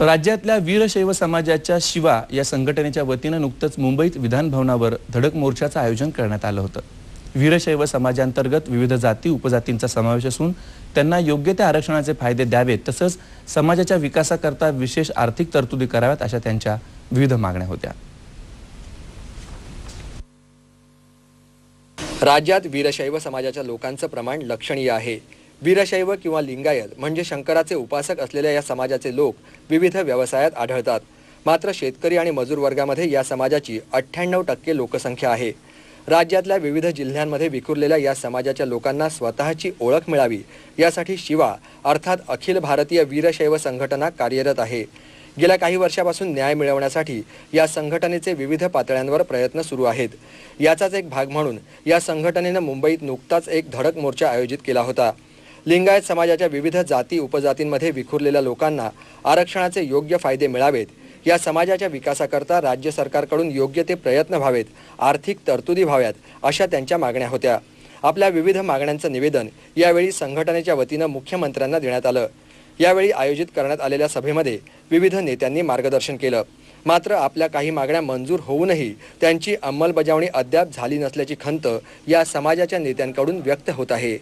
राज्यातल्या वीरशैव समाजाच्या शिवा या संघटनेच्या वतीनं नुकतंच मुंबईत विधानभवनावर धडक मोर्चाचं आयोजन करण्यात आलं होतं. वीरशैव समाजांतर्गत विविध जाती उपजातींचा समावेश असून त्यांना योग्य त्या आरक्षणाचे फायदे द्यावेत तसंच समाजाच्या विकासाकरता विशेष आर्थिक तरतुदी कराव्यात अशा त्यांच्या विविध मागण्या होत्या. राज्यात वीरशैव समाजाच्या लोकांचं प्रमाण लक्षणीय आहे. वीरशैव किंवा लिंगायत म्हणजे शंकराचे उपासक असलेल्या या समाजाचे लोक विविध व्यवसायात आढळतात. मात्र शेतकरी आणि मजूर वर्गामध्ये या समाजाची अठ्ठ्याण्णव टक्के लोकसंख्या आहे. राज्यातल्या विविध जिल्ह्यांमध्ये विखुरलेल्या या समाजाच्या लोकांना स्वतःची ओळख मिळावी यासाठी शिवा अर्थात अखिल भारतीय वीरशैव संघटना कार्यरत आहे. गेल्या काही वर्षापासून न्याय मिळवण्यासाठी या संघटनेचे विविध पातळ्यांवर प्रयत्न सुरू आहेत. याचाच एक भाग म्हणून या संघटनेनं मुंबईत नुकताच एक धडक मोर्चा आयोजित केला होता. लिंगायत समाजाच्या विविध जाती उपजातींमध्ये विखुरलेल्या लोकांना आरक्षणाचे योग्य फायदे मिळावेत. या समाजाच्या विकासाकरता राज्य सरकारकडून योग्य ते प्रयत्न व्हावेत आर्थिक तरतुदी व्हाव्यात अशा त्यांच्या मागण्या होत्या. आपल्या विविध मागण्यांचं निवेदन यावेळी संघटनेच्या वतीनं मुख्यमंत्र्यांना देण्यात आलं. यावेळी आयोजित करण्यात आलेल्या सभेमध्ये विविध नेत्यांनी मार्गदर्शन केलं. मात्र आपल्या काही मागण्या मंजूर होऊनही त्यांची अंमलबजावणी अद्याप झाली नसल्याची खंत या समाजाच्या नेत्यांकडून व्यक्त होत आहे.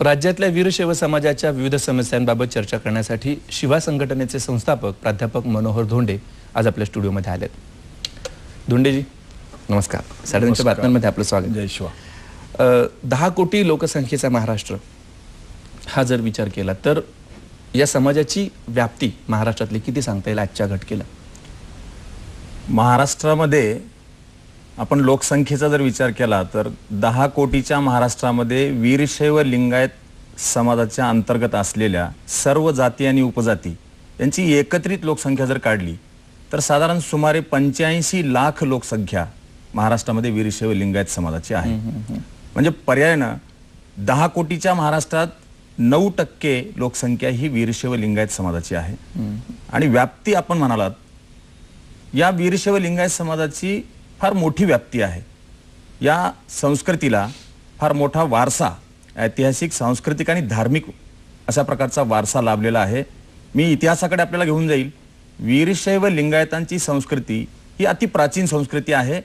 राज्यातल्या वीरशैव समाजाच्या विविध समस्यांबाबत चर्चा करण्यासाठी शिवा संघटनेचे संस्थापक प्राध्यापक मनोहर धोंडे आज आपल्या स्टुडिओमध्ये आलेत. धोंडेजी नमस्कार. साडेतीनशे बातम्यांमध्ये आपलं स्वागत. जय शिवा. दहा कोटी लोकसंख्येचा महाराष्ट्र हा जर विचार केला तर या समाजाची व्याप्ती महाराष्ट्रातली किती सांगता येईल आजच्या घटकेला? महाराष्ट्रामध्ये आपण लोकसंख्येचा जर विचार केला तर दहा कोटीच्या महाराष्ट्रामध्ये वीरशैव लिंगायत समाजाच्या अंतर्गत असलेल्या सर्व जाती आणि उपजाती यांची एकत्रित लोकसंख्या जर काढली तर साधारण सुमारे पंच्याऐंशी लाख लोकसंख्या महाराष्ट्रामध्ये वीरशैव लिंगायत समाजाची आहे. म्हणजे पर्यायानं दहा कोटीच्या महाराष्ट्रात नऊ टक्के लोकसंख्या ही वीरशैव लिंगायत समाजाची आहे. आणि व्याप्ती आपण म्हणालात या वीरशैव लिंगायत समाजाची फार मोठी व्याप्ती आहे. या संस्कृतीला फार मोठा वारसा ऐतिहासिक सांस्कृतिक आणि धार्मिक अशा प्रकारचा वारसा लाभलेला आहे. मी इतिहासाकडे आपल्याला घेऊन जाईल. वीरशैव लिंगायतांची संस्कृती ही अति प्राचीन संस्कृती आहे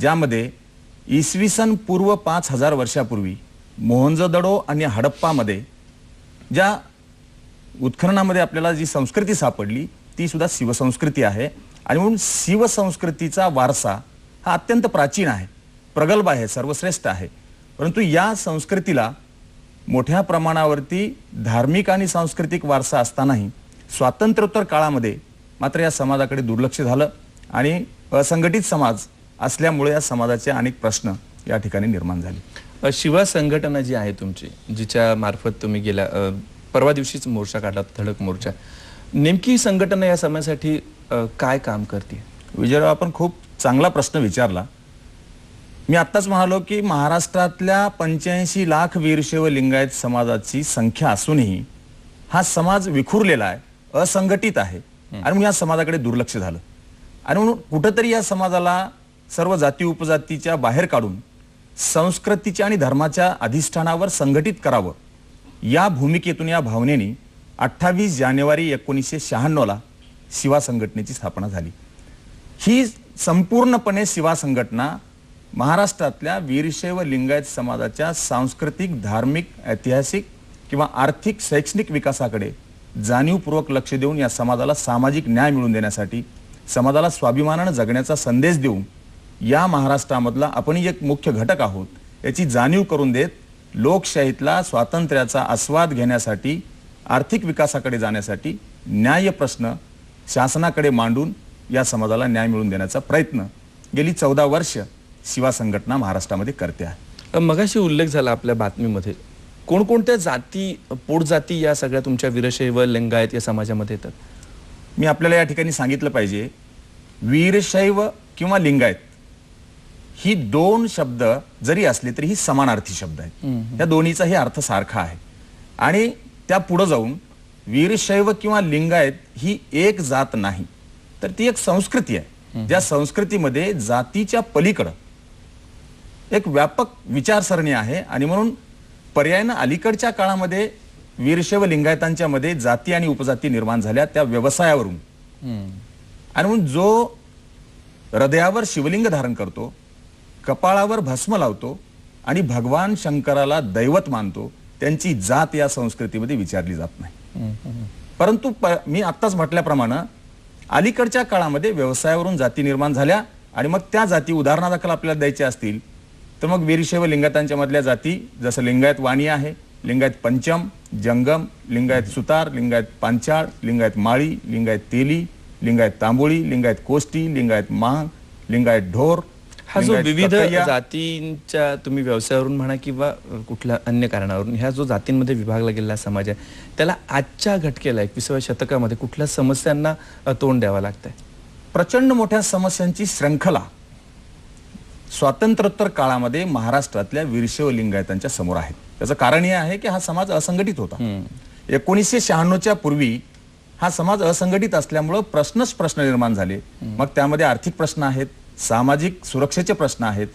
ज्यामध्ये इसवी सन पूर्व पाच हजार वर्षापूर्वी मोहंजोदडो आणि हडप्पामध्ये ज्या उत्खननामध्ये आपल्याला जी संस्कृती सापडली ती सुद्धा शिवसंस्कृती आहे. आणि म्हणून शिवसंस्कृतीचा वारसा हा अत्यंत प्राचीन आहे प्रगल्भ आहे सर्वश्रेष्ठ आहे. परंतु या संस्कृतीला मोठ्या प्रमाणावरती धार्मिक आणि सांस्कृतिक वारसा असतानाही स्वातंत्र्योत्तर काळामध्ये मात्र या समाजाकडे दुर्लक्ष झालं आणि असंघटित समाज असल्यामुळे या समाजाचे अनेक प्रश्न या ठिकाणी निर्माण झाले. शिवा संघटना जी आहे तुमची जिच्या मार्फत तुम्ही गेल्या परवा दिवशीच मोर्चा काढला धडक मोर्चा. नेमकी संघटना या समाजासाठी काय काम करते? विजयराव आपण खूप चांगला प्रश्न विचारला. मी आत्ताच म्हणालो की महाराष्ट्रातल्या पंच्याऐंशी लाख वीरशैव लिंगायत समाजाची संख्या असूनही हा समाज विखुरलेला आहे असंघटित आहे. आणि म्हणून या समाजाकडे दुर्लक्ष झालं. आणि म्हणून कुठंतरी या समाजाला सर्व जाती उपजातीच्या बाहेर काढून संस्कृतीच्या आणि धर्माच्या अधिष्ठानावर संघटित करावं. या भूमिकेतून या भावनेने अठ्ठावीस जानेवारी एकोणीसशे शहाण्णवला शिवा संघटनेची स्थापना झाली. ही संपूर्णपणे शिवा संघटना महाराष्ट्रातल्या वीरशैव लिंगायत समाजाच्या सांस्कृतिक धार्मिक ऐतिहासिक किंवा आर्थिक शैक्षणिक विकासाकडे जाणीवपूर्वक लक्ष देऊन या समाजाला सामाजिक न्याय मिळवून देण्यासाठी समाजाला स्वाभिमानानं जगण्याचा संदेश देऊन या महाराष्ट्रामधला आपण एक मुख्य घटक आहोत याची जाणीव करून देत लोकशाहीतला स्वातंत्र्याचा आस्वाद घेण्यासाठी आर्थिक विकासाकडे जाण्यासाठी न्याय प्रश्न शासनाकडे मांडून या समाजाला न्याय मिळवून देण्याचा प्रयत्न गेली चौदा वर्ष शिवा संघटना महाराष्ट्रामध्ये करते आहे. मगाशी उल्लेख झाला आपल्या बातमीमध्ये. कोणकोणत्या जाती पोटजाती या सगळ्या तुमच्या वीरशैव लिंगायत या समाजामध्ये येतात? मी आपल्याला या ठिकाणी सांगितलं पाहिजे वीरशैव किंवा लिंगायत ही दोन शब्द जरी असले तरी ही समानार्थी शब्द आहेत. या दोन्हीचाही अर्थ सारखा आहे. आणि त्या पुढे जाऊन वीरशैव किंवा लिंगायत ही एक जात नाही. तर ती एक संस्कृती आहे. ज्या संस्कृतीमध्ये जातीच्या पलीकडं एक व्यापक विचारसरणी आहे आणि म्हणून पर्यायानं अलीकडच्या काळामध्ये वीरशैव लिंगायतांच्या मध्ये जाती आणि उपजाती निर्माण झाल्या त्या व्यवसायावरून. आणि म्हणून जो हृदयावर शिवलिंग धारण करतो कपाळावर भस्म लावतो आणि भगवान शंकराला दैवत मानतो त्यांची जात या संस्कृतीमध्ये विचारली जात नाही. परंतु प- मी आत्ताच म्हटल्याप्रमाणे अलीकडच्या काळामध्ये व्यवसायावरून जाती निर्माण झाल्या आणि मग त्या जाती उदाहरणादाखल आपल्याला द्यायच्या असतील तर मग वीरशैव लिंगायतांच्या मधल्या जाती जसं लिंगायत वाणी आहे लिंगायत पंचम जंगम लिंगायत सुतार लिंगायत पांचाळ लिंगायत माळी लिंगायत तेली लिंगायत तांबोळी लिंगायत कोष्टी लिंगायत मांग लिंगायत ढोर हा जो लिंगायत विविध जातींच्या तुम्ही व्यवसायावरून म्हणा किंवा कुठल्या अन्य कारणावरून ह्या जो जातींमध्ये विभागला गेलेला समाज आहे त्याला आजच्या घटकेला एकविसाव्या शतकामध्ये कुठल्या समस्यांना तोंड द्यावं लागतंय? प्रचंड मोठ्या समस्यांची श्रंखला स्वातंत्र्योत्तर काळामध्ये महाराष्ट्रातल्या वीरशैव लिंगायतांच्या समोर आहेत त्याचं कारण हे आहे की हा समाज असंघटित होता. एकोणीसशे शहाण्णवच्या पूर्वी हा समाज असंघटित असल्यामुळं प्रश्नच प्रश्न निर्माण झाले. मग त्यामध्ये आर्थिक प्रश्न आहेत सामाजिक सुरक्षेचे प्रश्न आहेत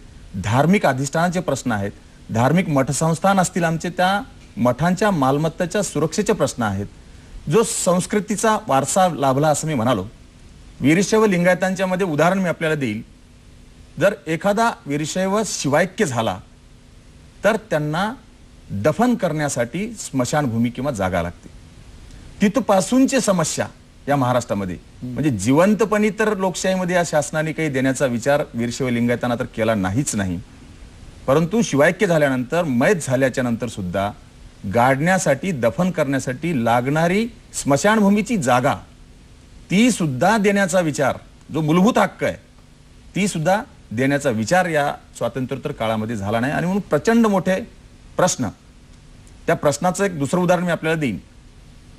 धार्मिक अधिष्ठानाचे प्रश्न आहेत धार्मिक मठसंस्थान असतील आमचे त्या मठांच्या मालमत्तेच्या सुरक्षेचे प्रश्न आहेत. जो संस्कृतीचा वारसा लाभला असं मी म्हणालो वीरशैव लिंगायतांच्यामध्ये उदाहरण मी आपल्याला देईल. जर एखादा वीरशैव शिवायक्य झाला तर त्यांना दफन करण्यासाठी स्मशानभूमी किंवा जागा लागते. तिथपासूनची समस्या या महाराष्ट्रामध्ये. म्हणजे जिवंतपणी तर लोकशाहीमध्ये या शासनाने काही देण्याचा विचार वीरशैव लिंगायतांना तर केला नाहीच नाही. परंतु शिवायक्य झाल्यानंतर मयत झाल्याच्यानंतर सुद्धा गाडण्यासाठी दफन करण्यासाठी लागणारी स्मशानभूमीची जागा ती सुद्धा देण्याचा विचार जो मूलभूत हक्क आहे ती सुद्धा देण्याचा विचार या स्वातंत्र्योत्तर काळामध्ये झाला नाही. आणि म्हणून प्रचंड मोठे प्रश्न. त्या प्रश्नाचं एक दुसरं उदाहरण मी आपल्याला देईन.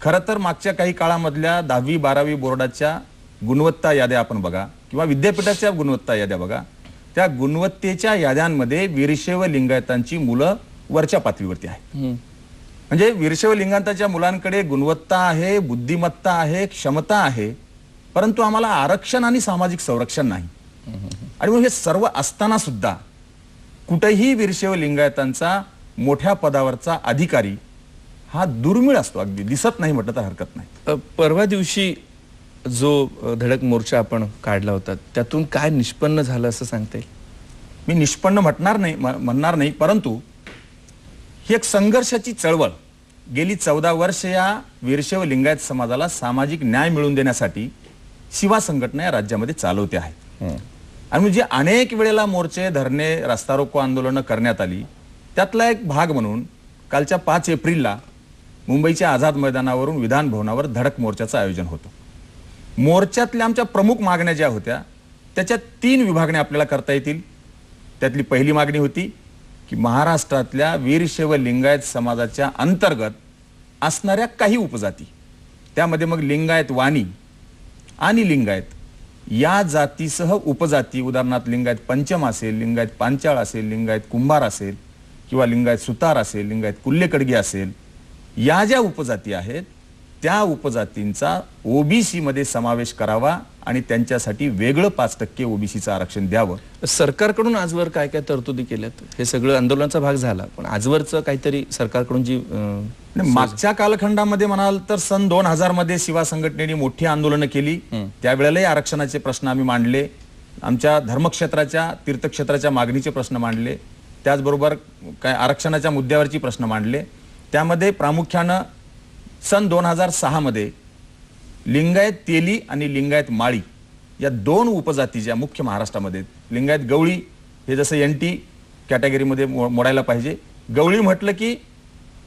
खरं तर मागच्या काही काळामधल्या दहावी बारावी बोर्डाच्या गुणवत्ता याद्या आपण बघा किंवा विद्यापीठाच्या गुणवत्ता याद्या बघा त्या गुणवत्तेच्या याद्यांमध्ये वीरशैव लिंगायतांची मुलं वरच्या पातळीवरती आहेत. म्हणजे वीरशैव लिंगायताच्या मुलांकडे गुणवत्ता आहे बुद्धिमत्ता आहे क्षमता आहे परंतु आम्हाला आरक्षण आणि सामाजिक संरक्षण नाही. आणि मग हे सर्व असताना सुद्धा कुठेही वीरशैव लिंगायतांचा मोठ्या पदावरचा अधिकारी हा दुर्मिळ असतो अगदी दिसत नाही म्हटलं तर हरकत नाही. परवा दिवशी जो धडक मोर्चा आपण काढला होता त्यातून काय निष्पन्न झालं असं सांगता येईल? मी निष्पन्न म्हटणार नाही म्हणणार नाही परंतु ही एक संघर्षाची चळवळ गेली चौदा वर्ष या वीरशैव लिंगायत समाजाला सामाजिक न्याय मिळवून देण्यासाठी शिवा संघटना या राज्यामध्ये चालवते आहे. आणि म्हणजे अनेक वेळेला मोर्चे धरणे रस्ता रोको आंदोलनं करण्यात आली. त्यातला एक भाग म्हणून कालच्या पाच एप्रिलला मुंबईच्या आझाद मैदानावरून विधान भवनावर धडक मोर्चाचं आयोजन होतं. मोर्चातल्या आमच्या प्रमुख मागण्या ज्या होत्या त्याच्या तीन विभागण्या आपल्याला करता येतील. त्यातली पहिली मागणी होती की महाराष्ट्रातल्या वीरशैव लिंगायत समाजाच्या अंतर्गत असणाऱ्या काही उपजाती त्यामध्ये मग लिंगायत वाणी आणि लिंगायत या जातीसह उपजाती उदाहरणार्थ लिंगायत पंचम असेल लिंगायत पांचाळ असेल लिंगायत कुंभार असेल किंवा लिंगायत सुतार असेल लिंगायत कुल्लेकडगी असेल या ज्या उपजाती आहेत त्या उपजातींचा ओबीसी मध्ये समावेश करावा आणि त्यांच्यासाठी वेगळं पाच टक्के ओबीसीचं आरक्षण द्यावं. सरकारकडून आजवर काय काय तरतुदी केल्यात? हे सगळं आंदोलनाचा भाग झाला पण आजवरचं काहीतरी सरकारकडून जी मागच्या कालखंडामध्ये म्हणाल तर सन दोन हजारमध्ये शिवा संघटनेने मोठी आंदोलनं केली. त्यावेळेलाही आरक्षणाचे प्रश्न आम्ही मांडले. आमच्या धर्मक्षेत्राच्या तीर्थक्षेत्राच्या मागणीचे प्रश्न मांडले. त्याचबरोबर काय आरक्षणाच्या मुद्द्यावरची प्रश्न मांडले. त्यामध्ये प्रामुख्यानं सन दोन हजार सहा मध्ये लिंगायत तेली आणि लिंगायत माळी या दोन उपजाती ज्या मुख्य महाराष्ट्रामध्ये. लिंगायत गवळी हे जसं एन टी कॅटेगरीमध्ये मो- मोडायला पाहिजे. गवळी म्हटलं की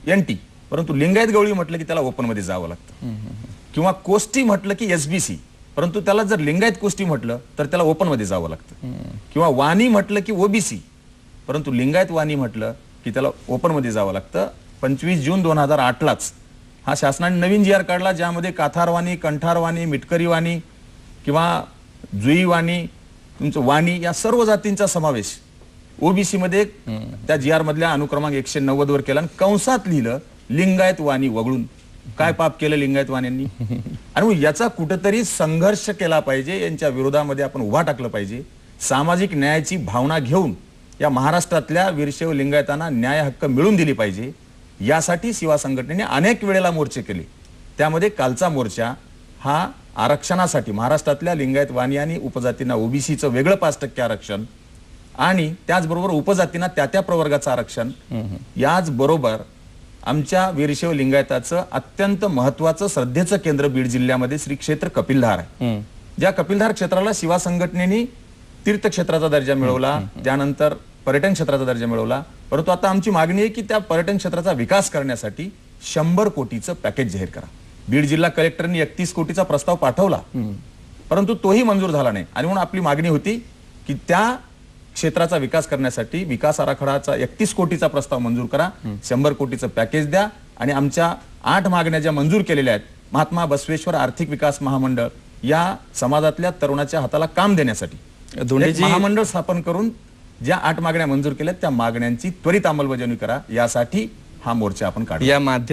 एन टी परंतु लिंगायत गवळी म्हटलं की त्याला ओपनमध्ये जावं लागतं. किंवा कोष्टी म्हटलं की एसबीसी परंतु त्याला जर लिंगायत कोष्टी म्हटलं तर त्याला ओपनमध्ये जावं लागतं. किंवा वाणी म्हटलं की ओबीसी परंतु लिंगायत वाणी म्हटलं की त्याला ओपनमध्ये जावं लागतं. पंचवीस जून दोन हजार आठलाच. हा शासनाने नवीन जी आर काढला ज्यामध्ये काथारवाणी कंठारवाणी मिटकरी वाणी किंवा जुई वाणी तुमचं वाणी या सर्व जातींचा समावेश. ओबीसी मध्ये त्या जी आर मधल्या अनुक्रमांक एकशे नव्वद वर केला आणि कंसात लिहिलं लिंगायत वाणी वगळून. काय पाप केलं लिंगायत वाण्यांनी? आणि मग याचा कुठेतरी संघर्ष केला पाहिजे यांच्या विरोधामध्ये आपण उभा टाकलं पाहिजे. सामाजिक न्यायाची भावना घेऊन या महाराष्ट्रातल्या वीरशैव लिंगायतांना न्याय हक्क मिळून दिली पाहिजे. यासाठी शिवा संघटनेने अनेक वेळेला मोर्चे केले. त्यामध्ये कालचा मोर्चा हा आरक्षणासाठी महाराष्ट्रातल्या लिंगायत वाणी आणि उपजातींना ओबीसीचं वेगळं पाच टक्के आरक्षण आणि त्याचबरोबर उपजातींना त्या त्या प्रवर्गाचं आरक्षण याचबरोबर आमच्या वीरशैव लिंगायताचं अत्यंत महत्वाचं श्रद्धेचं केंद्र बीड जिल्ह्यामध्ये श्री क्षेत्र कपिलधार आहे. ज्या कपिलधार क्षेत्राला शिवा संघटनेने तीर्थक्षेत्राचा दर्जा मिळवला त्यानंतर पर्यटन क्षेत्राचा दर्जा मिळवला परंतु आता आमची मागणी आहे की त्या पर्यटन क्षेत्राचा विकास करण्यासाठी शंभर कोटीचं पॅकेज जाहीर करा. बीड जिल्हा कलेक्टरनी एकतीस कोटीचा प्रस्ताव पाठवला. परंतु तोही मंजूर झाला नाही. आणि म्हणून आपली मागणी होती की त्या क्षेत्राचा विकास करण्यासाठी विकास आराखडाचा एकतीस कोटीचा प्रस्ताव मंजूर करा. शंभर कोटीचं पॅकेज द्या. आणि आमच्या आठ मागण्या ज्या मंजूर केलेल्या आहेत महात्मा बसवेश्वर आर्थिक विकास महामंडळ या समाजातल्या तरुणाच्या हाताला काम देण्यासाठी. महामंडळ स्थापन करून ज्या आठ मागण्या मंजूर केल्या त्या मागण्यांची त्वरित अंमलबजावणी करा. यासाठी हा मोर्चा आपण काढू. या माध्यम